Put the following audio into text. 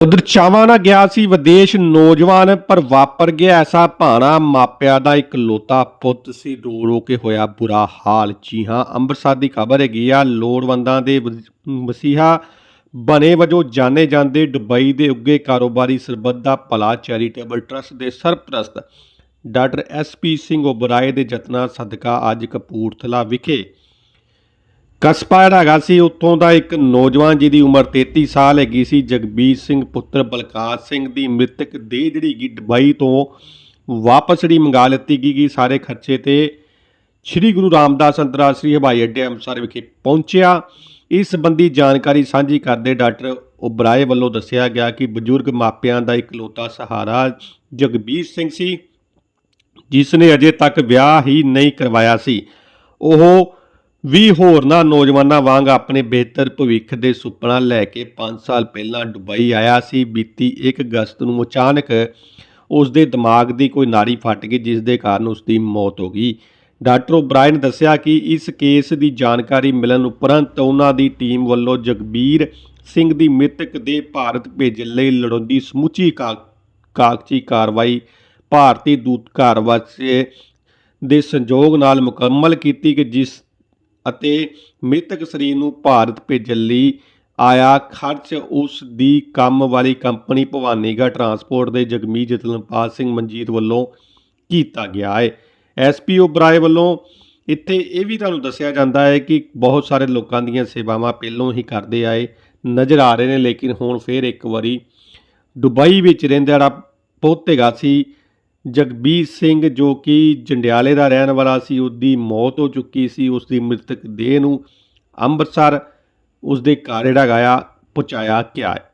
ਉਧਰ ਚਾਵਾਂ ਨਾਲ ਗਿਆ ਸੀ ਵਿਦੇਸ਼ ਨੌਜਵਾਨ, ਪਰ ਵਾਪਰ ਗਿਆ ਐਸਾ ਭਾਣਾ। ਮਾਪਿਆਂ ਦਾ ਇੱਕ ਲੋਤਾ ਪੁੱਤ ਸੀ। ਰੋ ਰੋ ਕੇ ਹੋਇਆ ਬੁਰਾ ਹਾਲ। ਜੀ ਹਾਂ, ਅੰਮ੍ਰਿਤਸਰ ਦੀ ਖਬਰ ਹੈਗੀ ਆ, ਲੋੜਵੰਦਾਂ ਦੇ ਵਸੀਹਾ ਬਣੇ ਵਜੋਂ ਜਾਣੇ ਜਾਂਦੇ ਦੁਬਈ ਦੇ ਉੱਗੇ ਕਾਰੋਬਾਰੀ ਸਰਬੱਤ ਦਾ ਭਲਾ ਚੈਰੀਟੇਬਲ ਟਰਸਟ ਦੇ ਸਰਪ੍ਰਸਤ ਡਾਕਟਰ ਐਸਪੀ ਸਿੰਘ ਓਬਰਾਏ ਦੇ ਯਤਨਾਂ ਸਦਕਾ ਅੱਜ ਕਪੂਰਥਲਾ ਵਿਖੇ ਕਸਬਾ ਜਿਹੜਾ ਹੈਗਾ ਸੀ, ਉੱਥੋਂ ਦਾ ਇੱਕ ਨੌਜਵਾਨ ਜਿਹਦੀ ਉਮਰ 33 ਸਾਲ ਹੈਗੀ ਸੀ, ਜਗਬੀਰ ਸਿੰਘ ਪੁੱਤਰ ਬਲਕਾਰ ਸਿੰਘ ਦੀ ਮ੍ਰਿਤਕ ਦੇਹ ਜਿਹੜੀ ਗੀ ਦੁਬਈ ਤੋਂ ਵਾਪਸ ਜਿਹੜੀ ਮੰਗਾ ਲਿੱਤੀ ਗਈ ਗੀ ਸਾਰੇ ਖਰਚੇ ਤੇ ਸ੍ਰੀ ਗੁਰੂ ਰਾਮਦਾਸ ਅੰਤਰਰਾਸ਼ਟਰੀ ਹਵਾਈ ਅੱਡੇ ਅੰਮ੍ਰਿਤਸਰ ਵਿਖੇ ਪਹੁੰਚਿਆ। ਇਸ ਸੰਬੰਧੀ ਜਾਣਕਾਰੀ ਸਾਂਝੀ ਕਰਦੇ ਡਾਕਟਰ ਉਬਰਾਏ ਵੱਲੋਂ ਦੱਸਿਆ ਗਿਆ ਕਿ ਬਜ਼ੁਰਗ ਮਾਪਿਆਂ ਦਾ ਇਕਲੌਤਾ ਸਹਾਰਾ ਜਗਬੀਰ ਸਿੰਘ ਸੀ ਜਿਸ ਨੇ ਅਜੇ ਤੱਕ ਵਿਆਹ ਹੀ ਨਹੀਂ ਕਰਵਾਇਆ ਸੀ। ਉਹ ਵੀ ਹੋਰਨਾਂ ਨੌਜਵਾਨਾਂ ਵਾਂਗ ਆਪਣੇ ਬਿਹਤਰ ਭਵਿੱਖ ਦੇ ਸੁਪਨਾ ਲੈ ਕੇ 5 ਸਾਲ ਪਹਿਲਾਂ ਦੁਬਈ ਆਇਆ ਸੀ, ਬੀਤੀ 1 ਅਗਸਤ ਨੂੰ ਅਚਾਨਕ ਉਸ ਦੇ ਦਿਮਾਗ ਦੀ ਕੋਈ ਨਾੜੀ ਫਟ ਗਈ ਜਿਸ ਦੇ ਕਾਰਨ ਉਸ ਦੀ ਮੌਤ ਹੋ ਗਈ। ਡਾਕਟਰ ਓਬਰਾਏ ਨੇ ਦੱਸਿਆ ਕਿ ਇਸ ਕੇਸ ਦੀ ਜਾਣਕਾਰੀ ਮਿਲਣ ਉਪਰੰਤ ਉਹਨਾਂ ਦੀ ਟੀਮ ਵੱਲੋਂ ਜਗਬੀਰ ਸਿੰਘ ਦੀ ਮ੍ਰਿਤਕ ਦੇ ਭਾਰਤ ਭੇਜਣ ਲਈ ਲੜੋਂਦੀ ਸਮੁੱਚੀ ਕਾ- ਕਾਗਜ਼ੀ ਕਾਰਵਾਈ ਭਾਰਤੀ ਦੂਤਘਰ ਵਾਸਤੇ ਦੇ ਸੰਯੋਗ ਨਾਲ ਮੁਕੰਮਲ ਕੀਤੀ ਕਿ ਜਿਸ ਅਤੇ ਮ੍ਰਿਤਕ ਸਰੀਰ ਨੂੰ ਭਾਰਤ ਭੇਜਣ ਲਈ ਆਇਆ ਖਰਚ, ਉਸ ਦੀ ਕੰਮ ਵਾਲੀ ਕੰਪਨੀ ਭਵਾਨੀਗੜ੍ਹ ਟਰਾਂਸਪੋਰਟ ਦੇ ਜਗਮੀਤ ਜਤਨਪਾਲ ਸਿੰਘ ਮਨਜੀਤ ਵੱਲੋਂ ਕੀਤਾ ਗਿਆ ਹੈ। ਐਸਪੀ ਓਬਰਾਏ ਵੱਲੋਂ ਇੱਥੇ ਇਹ ਵੀ ਤੁਹਾਨੂੰ ਦੱਸਿਆ ਜਾਂਦਾ ਹੈ ਕਿ ਬਹੁਤ ਸਾਰੇ ਲੋਕਾਂ ਦੀਆਂ ਸੇਵਾਵਾਂ ਪਹਿਲੋਂ ਹੀ ਕਰਦੇ ਆਏ ਨਜ਼ਰ ਆ ਰਹੇ ਨੇ, ਲੇਕਿਨ ਹੁਣ ਫੇਰ ਇੱਕ ਵਾਰੀ ਦੁਬਈ ਵਿੱਚ ਰਹਿੰਦਾ ਜਿਹੜਾ ਪੁੱਤ ਸੀ ਜਗਬੀਰ ਸਿੰਘ ਜੋ ਕਿ ਜੰਡਿਆਲੇ ਦਾ ਰਹਿਣ ਵਾਲਾ ਸੀ ਉਸ ਮੌਤ ਹੋ ਚੁੱਕੀ ਸੀ ਉਸ ਦੀ ਮ੍ਰਿਤਕ ਦੇਹ ਨੂੰ ਅੰਮ੍ਰਿਤਸਰ ਉਸ ਦੇ ਘਰ ਜਿਹੜਾ ਗਾਇਆ ਪਹੁੰਚਾਇਆ ਗਿਆ ਹੈ।